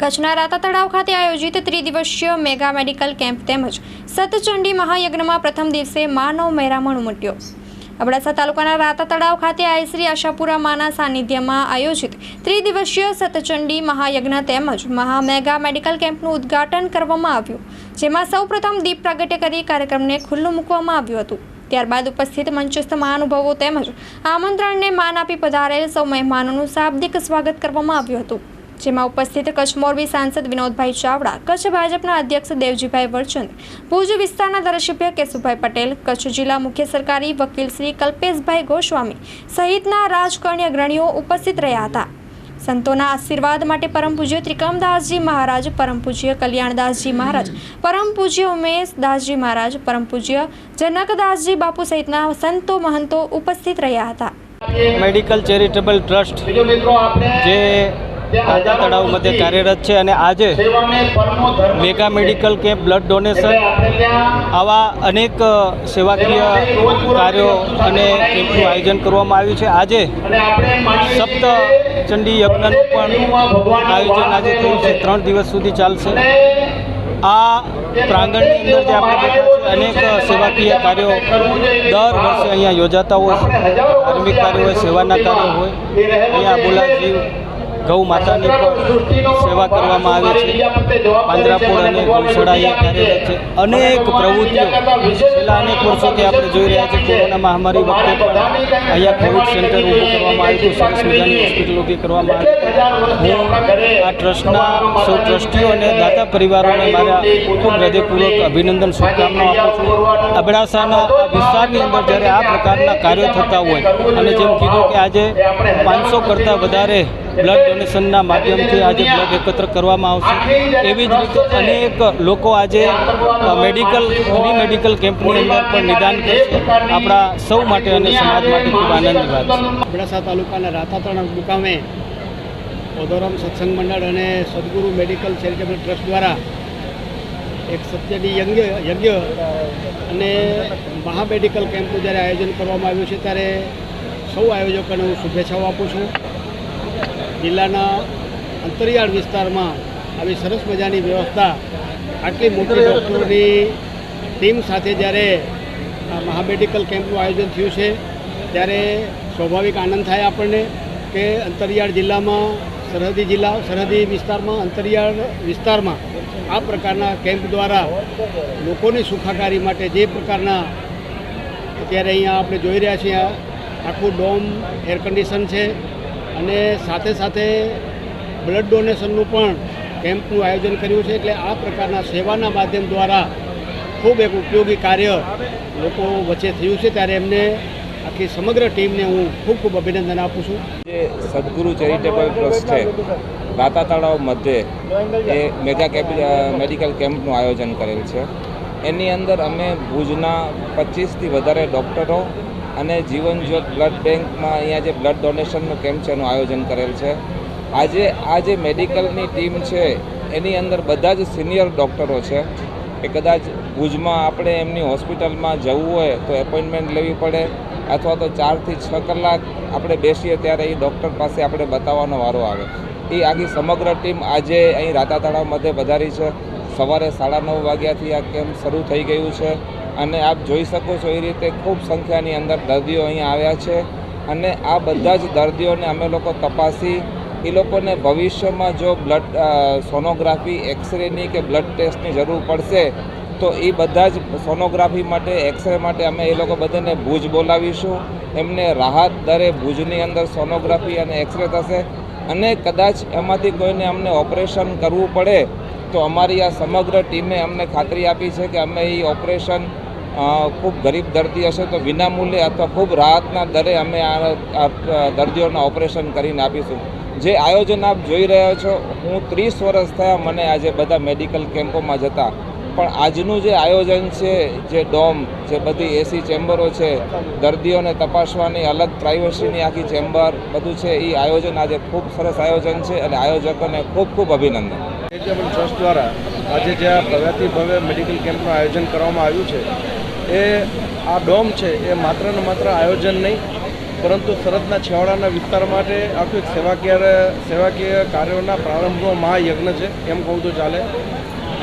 કચ્છના રાતા તળાવ ખાતે આયોજિત ત્રિદિવસીય મેગા મેડિકલ કેમ્પ તેમજ સતચંડી મહાયજ્ઞમાં પ્રથમ દિવસે માનવ મહેરામણ ઉમટ્યો. અબડાસા તાલુકાના રાતા તળાવ ખાતે આયશ્રી આશાપુરા માના સાનિધ્યમાં આયોજિત ત્રિદિવસીય સતચંડી મહાયજ્ઞ તેમજ મહા મેગા મેડિકલ કેમ્પનું ઉદ્ઘાટન કરવામાં આવ્યું, જેમાં સૌપ્રથમ દીપ પ્રાગટ્ય કરી કાર્યક્રમને ખુલ્લું મૂકવામાં આવ્યું હતું. ત્યારબાદ ઉપસ્થિત મંચસ્થ મહાનુભાવો તેમજ આમંત્રણને માન આપી પધારેલ સૌ મહેમાનોનું શાબ્દિક સ્વાગત કરવામાં આવ્યું હતું. જેમાં ઉપસ્થિત કચ્છ મોરબી સાંસદ વિનોદભાઈ ચાવડા કચ્છ ભાજપના અધ્યક્ષ દેવજીભાઈ વરચંદ ભુજ વિસ્તારના ધારાસભ્ય કેશુભાઈ પટેલ કચ્છ જિલ્લા મુખ્ય સરકારી વકીલ શ્રી કલ્પેશભાઈ ગોસ્વામી સહિતના રાજકારણી અગ્રણીઓ ઉપસ્થિત રહ્યા હતા. સંતોના આશીર્વાદ માટે પરમ પૂજ્ય ત્રિકમદાસજી મહારાજ પરમ પૂજ્ય કલ્યાણદાસજી મહારાજ પરમ પૂજ્ય ઉમેશદાસજી મહારાજ પરમ પૂજ્ય જનકદાસજી બાપુ સહિતના સંતો મહંતો ઉપસ્થિત રહ્યા હતા. મેડિકલ ચેરિટેબલ ટ્રસ્ટ જે રાજા તળાવ મધ્યે કાર્યરત છે અને આજે mega medical camp blood donation આવા અનેક સેવાકીય કાર્યો અને કેમ્પનું આયોજન કરવામાં આવ્યું છે. આજે સપ્ત ચંડી યજ્ઞનું પણ આયોજન આજે થયું છે. ત્રણ દિવસ સુધી ચાલશે. આ પ્રાંગણની અંદર જે આપણે અનેક સેવાકીય કાર્યો દર વર્ષે અહીંયા યોજાતા હોય ધાર્મિક કાર્યો હોય, સેવાના કાર્યો હોય. અહીંયા બોલાજીવ ગૌ માતાની સેવા કરવામાં આવે છે. પાંજરાપોળ અને ગૌશાળા કાર્યરત અનેક પ્રવૃત્તિઓ છેલ્લા અનેક વર્ષોથી આપણે જોઈ રહ્યા છીએ કોરોના મહામારી વખતે પણ અહીંયા કોવિડ સેન્ટર ઊભું કરવામાં આવ્યું સરસ મજાની હોસ્પિટલ ઊભી કરવામાં આવી હું આ ટ્રસ્ટના સૌ ટ્રસ્ટીઓ અને દાતા પરિવારોને મારા ખૂબ હૃદયપૂર્વક અભિનંદન, શુભકામનાઓ આપું છું. અબડાસાના વિસ્તારની અંદર જ્યારે આ પ્રકારના કાર્યો થતા હોય અને જેમ કીધું કે આજે પાંચસો કરતાં વધારે બ્લડ ડોનેશનના માધ્યમથી આજે બ્લડ એકત્ર કરવામાં આવશે. એવી જ રીતે અનેક લોકો આજે મેડિકલ ફ્રી મેડિકલ કેમ્પની અંદર પણ નિદાન કરશે. આપણા સૌ માટે અને સમાજ માટે ખૂબ આનંદની વાત છે. અબડાસા તાલુકાના રાતાતણ મુકામે ઓદોરામ સત્સંગ મંડળ અને સદગુરુ મેડિકલ ચેરિટેબલ ટ્રસ્ટ દ્વારા એક સત્યની યજ્ઞ યજ્ઞ અને મહામેડિકલ કેમ્પનું જ્યારે આયોજન કરવામાં આવ્યું છે ત્યારે સૌ આયોજકોને હું શુભેચ્છાઓ આપું છું. જિલ્લાના અંતરિયાળ વિસ્તારમાં આવી સરસ મજાની વ્યવસ્થા આટલી મોટી ડૉક્ટરોની ટીમ સાથે જ્યારે મહામેડિકલ કેમ્પનું આયોજન થયું છે, ત્યારે સ્વાભાવિક આનંદ થાય આપણને કે અંતરિયાળ જિલ્લામાં, સરહદી જિલ્લા, સરહદી વિસ્તારમાં, અંતરિયાળ વિસ્તારમાં આ પ્રકારના કેમ્પ દ્વારા લોકોની સુખાકારી માટે જે પ્રકારના અત્યારે અહીંયા આપણે જોઈ રહ્યા છીએ, આખું ડોમ એર કન્ડિશન છે અને સાથે સાથે બ્લડ ડોનેશનનું પણ કેમ્પનું આયોજન કર્યું છે. એટલે આ પ્રકારના સેવાના માધ્યમ દ્વારા ખૂબ એક ઉપયોગી કાર્ય લોકો વચ્ચે થયું છે ત્યારે એમને આખી સમગ્ર ટીમને હું ખૂબ ખૂબ અભિનંદન આપું છું. જે સદગુરુ ચેરિટેબલ ટ્રસ્ટ છે રાતા તળાવ મધ્યે એ મેગા મેડિકલ કેમ્પનું આયોજન કરેલ છે. એની અંદર અમે ભુજના પચીસથી વધારે ડૉક્ટરો અને જીવન જ્યોત બ્લડ બેંકમાં અહીંયા જે બ્લડ ડોનેશનનું કેમ્પ છે એનું આયોજન કરેલ છે. આજે, આ જે મેડિકલની ટીમ છે, એની અંદર બધા જ સિનિયર ડૉક્ટરો છે. કે કદાચ ભુજમાં આપણે એમની હોસ્પિટલમાં જવું હોય તો એપોઇન્ટમેન્ટ લેવી પડે અથવા તો ચારથી છ કલાક આપણે બેસીએ ત્યારે એ ડૉક્ટર પાસે આપણે બતાવવાનો વારો આવે. એ આખી સમગ્ર ટીમ આજે અહીં રાતા તળાવ મધ્યે વધારી છે. સવારે સાડા નવ વાગ્યાથી આ કેમ્પ શરૂ થઈ ગયું છે અને આપ જોઈ શકો છો એ રીતે ખૂબ સંખ્યાની અંદર દર્દીઓ અહીં આવ્યા છે અને આ બધા જ દર્દીઓને અમે લોકો તપાસી એ લોકોને ભવિષ્યમાં જો બ્લડ સોનોગ્રાફી એક્સરેની કે બ્લડ ટેસ્ટની જરૂર પડશે, તો એ બધા જ સોનોગ્રાફી માટે એક્સરે માટે અમે એ લોકો બધાને ભુજ બોલાવીશું. એમને રાહત દરે ભુજની અંદર સોનોગ્રાફી અને એક્સરે થશે. અને કદાચ એમાંથી કોઈને અમને ઓપરેશન કરવું પડે, તો અમારી આ સમગ્ર ટીમે અમને ખાતરી આપી છે કે અમે એ ઓપરેશન ખૂબ ગરીબ દર્દી હશે તો વિનામૂલ્યે અથવા ખૂબ રાહતના દરે અમે આ દર્દીઓના ઓપરેશન કરીને આપીશું. જે આયોજન આપ જોઈ રહ્યા છો, હું ત્રીસ વર્ષ થયા મને આજે બધા મેડિકલ કેમ્પોમાં જતા. પણ આજનું જે આયોજન છે, જે ડોમ, જે બધી એસી ચેમ્બરો છે, દર્દીઓને તપાસવાની અલગ પ્રાઇવસીની આખી ચેમ્બર, બધું છે એ આયોજન આજે ખૂબ સરસ આયોજન છે અને આયોજકોને ખૂબ ખૂબ અભિનંદન. ટ્રસ્ટ દ્વારા આજે જે આ ભવ્યાતિ ભવ્ય મેડિકલ કેમ્પનું આયોજન કરવામાં આવ્યું છે, એ આ ડોમ છે, એ માત્ર ને માત્ર આયોજન નહીં પરંતુ સરહદના છેવાડાના વિસ્તાર માટે આખું એક સેવાકીય સેવાકીય કાર્યોના પ્રારંભનો મહાયજ્ઞ છે. એમ કહું તો ચાલે.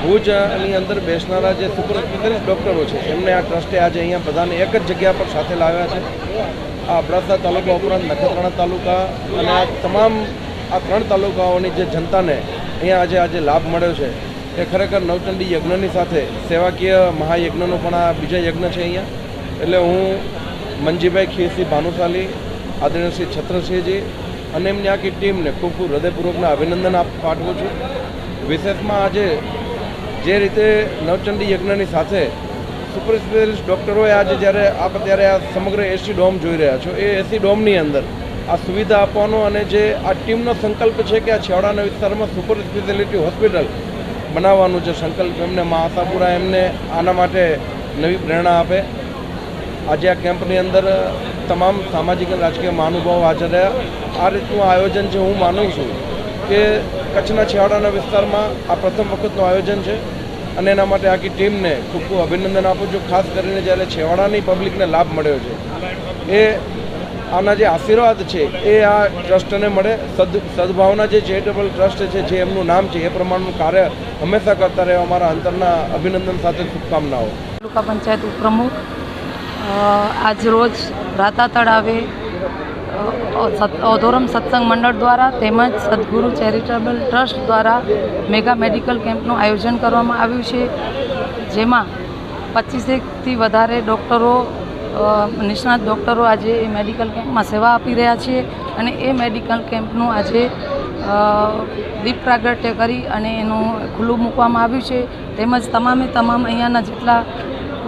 ભુજની અંદર બેસનારા જે સુપર સ્પેશિયાલિસ્ટ ડૉક્ટરો છે, એમને આ ટ્રસ્ટે આજે અહીંયા બધાને એક જ જગ્યા પર સાથે લાવ્યા છે. આ અબડાસા તાલુકા ઉપરાંત નખત્રાણા તાલુકા અને આ તમામ આ ત્રણ તાલુકાઓની જે જનતાને અહીંયા આજે આજે લાભ મળ્યો છે. એ ખરેખર નવચંડી યજ્ઞની સાથે સેવાકીય મહાયજ્ઞનો પણ આ બીજા યજ્ઞ છે અહીંયા. એટલે હું મંજીભાઈ ખીરસિંહ ભાનુશાલી આદરણીય છત્રસિંહજી અને એમની આખી ટીમને ખૂબ ખૂબ હૃદયપૂર્વકના અભિનંદન આપ પાઠવું છું. વિશેષમાં આજે જે રીતે નવચંડી યજ્ઞની સાથે સુપર સ્પેશિયાલિસ્ટ ડૉક્ટરોએ આજે જ્યારે આપ ત્યારે આ સમગ્ર એસી ડોમ જોઈ રહ્યા છો, એ એસી ડોમની અંદર આ સુવિધા આપવાનો અને જે આ ટીમનો સંકલ્પ છે કે આ છેવાડાના વિસ્તારમાં સુપર સ્પેશિયાલિટી હોસ્પિટલ બનાવવાનું જે સંકલ્પ એમને મા આશાપુરા એમને આના માટે નવી પ્રેરણા આપે. આજે આ કેમ્પની અંદર તમામ સામાજિક અને રાજકીય મહાનુભાવો હાજર રહ્યા. આ રીતનું આયોજન છે, હું માનું છું કે કચ્છના છેવાડાના વિસ્તારમાં આ પ્રથમ વખતનું આયોજન છે અને એના માટે આખી ટીમને ખૂબ ખૂબ અભિનંદન આપું છું, ખાસ કરીને જ્યારે છેવાડાની પબ્લિકને લાભ મળ્યો છે. એ આના જે આશીર્વાદ છે, એ આ ટ્રસ્ટને મળે. સદ, સદભાવના જે ચેરિટેબલ ટ્રસ્ટ છે, જે એમનું નામ છે, એ પ્રમાણનું કાર્ય હંમેશા કરતા રહે. અમારા અંતરના અભિનંદન સાથે શુભકામનાઓ. તાલુકા પંચાયત ઉપપ્રમુખ આજ રોજ રાતા તળાવે ઓધોરમ સત્સંગ મંડળ દ્વારા તેમજ સદગુરુ ચેરિટેબલ ટ્રસ્ટ દ્વારા મેગા મેડિકલ કેમ્પનું આયોજન કરવામાં આવ્યું છે. જેમાં પચીસેકથી વધારે ડૉક્ટરો નિષ્ણાત ડૉક્ટરો આજે એ મેડિકલ કેમ્પમાં સેવા આપી રહ્યા છે અને એ મેડિકલ કેમ્પનું આજે દીપ પ્રાગટ્ય કરી અને એનું ખુલ્લું મૂકવામાં આવ્યું છે. તેમજ તમામે તમામ અહીંયાના જેટલા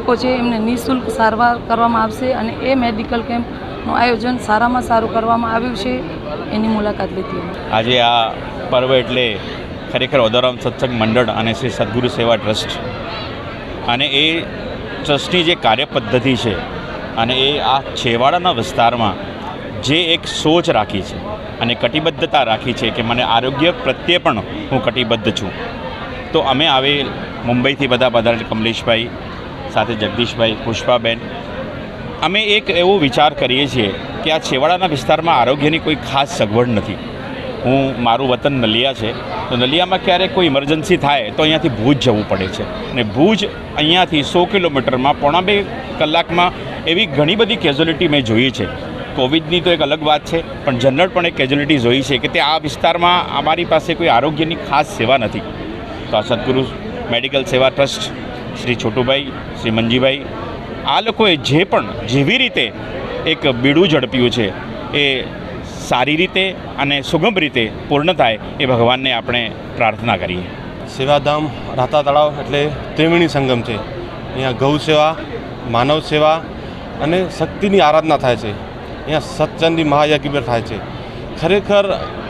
લોકો છે એમને નિઃશુલ્ક સારવાર કરવામાં આવશે અને એ મેડિકલ કેમ્પનું આયોજન સારામાં સારું કરવામાં આવ્યું છે. એની મુલાકાત લીધી આજે આ પર્વ એટલે ખરેખર ઓદારામ સત્સંગ મંડળ અને શ્રી સદગુરુ સેવા ટ્રસ્ટ. અને એ ટ્રસ્ટની જે કાર્યપદ્ધતિ છે અને એ આ છેવાડાના વિસ્તારમાં જે એક સોચ રાખી છે અને કટિબદ્ધતા રાખી છે કે મને આરોગ્ય પ્રત્યે પણ હું કટિબદ્ધ છું. તો અમે આવે મુંબઈથી બધા પધારેલ કમલેશભાઈ સાથે જગદીશભાઈ પુષ્પાબેન. અમે એક એવો વિચાર કરીએ છીએ કે આ છેવાડાના વિસ્તારમાં આરોગ્યની કોઈ ખાસ સગવડ નથી. હું, મારું વતન નલિયા છે. તો નલિયામાં ક્યારેક કોઈ ઇમરજન્સી થાય તો અહીંયાથી ભુજ જવું પડે છે. અને ભુજ અહીંયાથી સો કિલોમીટરમાં પોણા બે કલાકમાં એવી ઘણી બધી કેઝ્યુલિટી મેં જોઈ છે. કોવિડની તો એક અલગ વાત છે, પણ જનરલ પણ એક કેઝ્યુલિટી જોઈ છે કે તે આ વિસ્તારમાં અમારી પાસે કોઈ આરોગ્યની ખાસ સેવા નથી. તો આ સદગુરુ મેડિકલ સેવા ટ્રસ્ટ શ્રી છોટુભાઈ, શ્રી મંજીભાઈ, આ લોકોએ જે પણ જેવી રીતે એક બીડું ઝડપ્યું છે, એ સારી રીતે અને સુગમ રીતે પૂર્ણ થાય એ ભગવાનને આપણે પ્રાર્થના કરીએ. સેવાધામ, રાતા તળાવ એટલે ત્રિવેણી સંગમ છે. અહીંયા ગૌ સેવા, માનવ સેવા અને શક્તિની આરાધના થાય છે. અહીંયા સત્સંગની મહાયજ્ઞ થાય છે. ખરેખર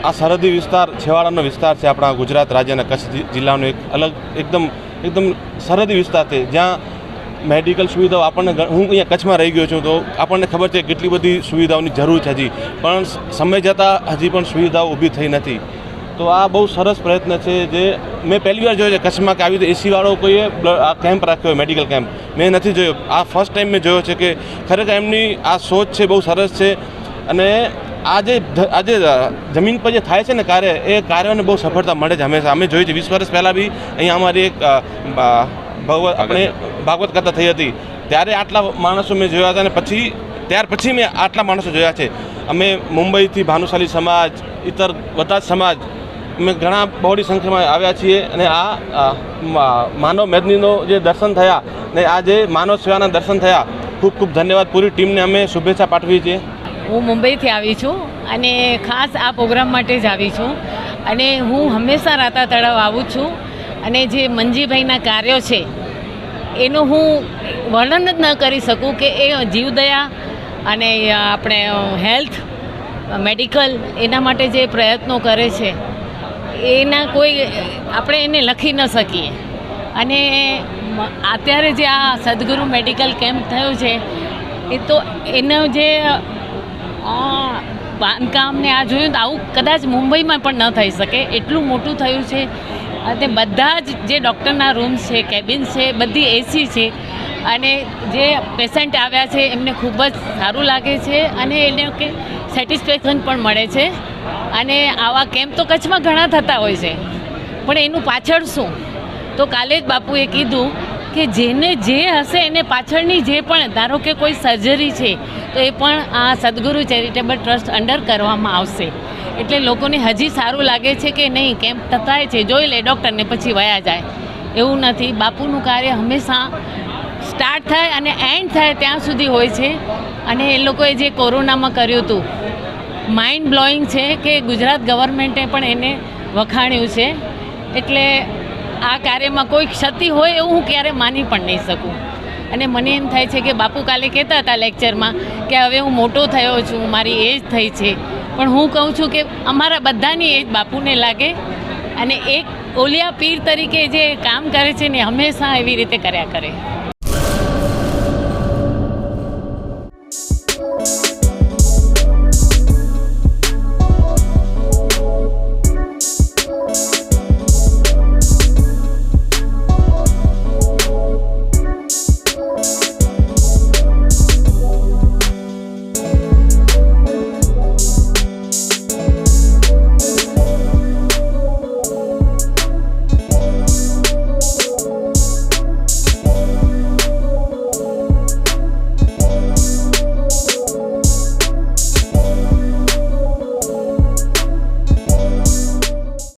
આ સરહદી વિસ્તાર, છેવાડાનો વિસ્તાર છે આપણા ગુજરાત રાજ્યના કચ્છ જિલ્લાનો એક અલગ, એકદમ એકદમ સરહદી વિસ્તાર છે. જ્યાં મેડિકલ સુવિધાઓ આપણને હું અહીંયા કચ્છમાં રહી ગયો છું તો આપણને ખબર છે કેટલી બધી સુવિધાઓની જરૂર છે હજી. પણ સમય જતાં હજી પણ સુવિધાઓ ઊભી થઈ નથી. તો આ બહુ સરસ પ્રયત્ન છે જે મેં પહેલી વાર જોયો છે કચ્છમાં કે આવી રીતે એસીવાળો કોઈએ આ કેમ્પ રાખ્યો મેડિકલ કેમ્પ મેં નથી જોયો. આ ફર્સ્ટ ટાઈમ મેં જોયો છે કે ખરેખર એમની આ સોચ છે બહુ સરસ છે અને આ જે ધ- આ જે અ, જમીન પર જે થાય છે ને કાર્ય એ કાર્યોને બહુ સફળતા મળે છે હંમેશા. અમે જોઈએ છે વીસ વર્ષ પહેલાં બી અહીંયા અમારી એક ભગવત આપણે ભાગવત કથા થઈ હતી. ત્યારે આટલા માણસો મેં જોયા હતા અને પછી ત્યાર પછી મેં આટલા માણસો જોયા છે. અમે મુંબઈથી ભાનુશાલી સમાજ ઇતર બધા જ સમાજ અમે ઘણા બહોળી સંખ્યામાં આવ્યા છીએ અને આ માનવ મેદનીનો જે દર્શન થયા ને આ જે માનવ સેવાના દર્શન થયા ખૂબ ખૂબ ધન્યવાદ. પૂરી ટીમને અમે શુભેચ્છા પાઠવીએ છીએ. હું મુંબઈથી આવી છું અને ખાસ આ પ્રોગ્રામ માટે જ આવી છું. અને હું હંમેશા રાતા તળાવ આવું છું. અને જે મંજીભાઈના કાર્યો છે, એનું હું વર્ણન જ ન કરી શકું કે એ જીવદયા અને આપણે હેલ્થ, મેડિકલ એના માટે જે પ્રયત્નો કરે છે, એના કોઈ, આપણે એને લખી ન શકીએ. અને અત્યારે જે આ સદગુરુ મેડિકલ કેમ્પ થયો છે, એ તો એનો જે આ બાંધકામ ને આ જોયું તો આવું કદાચ મુંબઈમાં પણ ન થઈ શકે. એટલું મોટું થયું છે. તે બધા જ જે ડૉક્ટરના રૂમ્સ છે, કેબિન્સ છે, બધી એસી છે. અને જે પેશન્ટ આવ્યા છે, એમને ખૂબ જ સારું લાગે છે અને એને કે સેટિસ્ફેક્શન પણ મળે છે. અને આવા કેમ્પ તો કચ્છમાં ઘણા થતા હોય છે. પણ એનું પાછળ શું? તો કાલે જ બાપુએ કીધું કે જેને જે હશે એને પાછળની જે પણ ધારો કે કોઈ સર્જરી છે તો એ પણ આ સદગુરુ ચેરિટેબલ ટ્રસ્ટ અંડર કરવામાં આવશે. એટલે લોકોને હજી સારું લાગે છે કે નહીં કેમ્પ થતાય છે, જોઈ લે ડૉક્ટરને પછી વયા જાય. એવું નથી, બાપુનું કાર્ય હંમેશા સ્ટાર્ટ થાય અને એન્ડ થાય ત્યાં સુધી હોય છે. અને એ લોકોએ જે કોરોનામાં કર્યું હતું માઇન્ડ બ્લોઈંગ છે કે ગુજરાત ગવર્મેન્ટે પણ એને વખાણ્યું છે. એટલે આ કાર્યમાં કોઈ ક્ષતિ હોય એવું હું ક્યારે માની પણ નહીં શકું. અને મને એમ થાય છે કે બાપુ કાલે કહેતા હતા લેક્ચરમાં કે હવે હું મોટો થયો છું, મારી એજ થઈ છે. પણ હું કહું છું કે અમારા બધાની એજ બાપુને લાગે અને એક ઓલિયા પીર તરીકે જે કામ કરે છે ને હંમેશા એવી રીતે કર્યા કરે.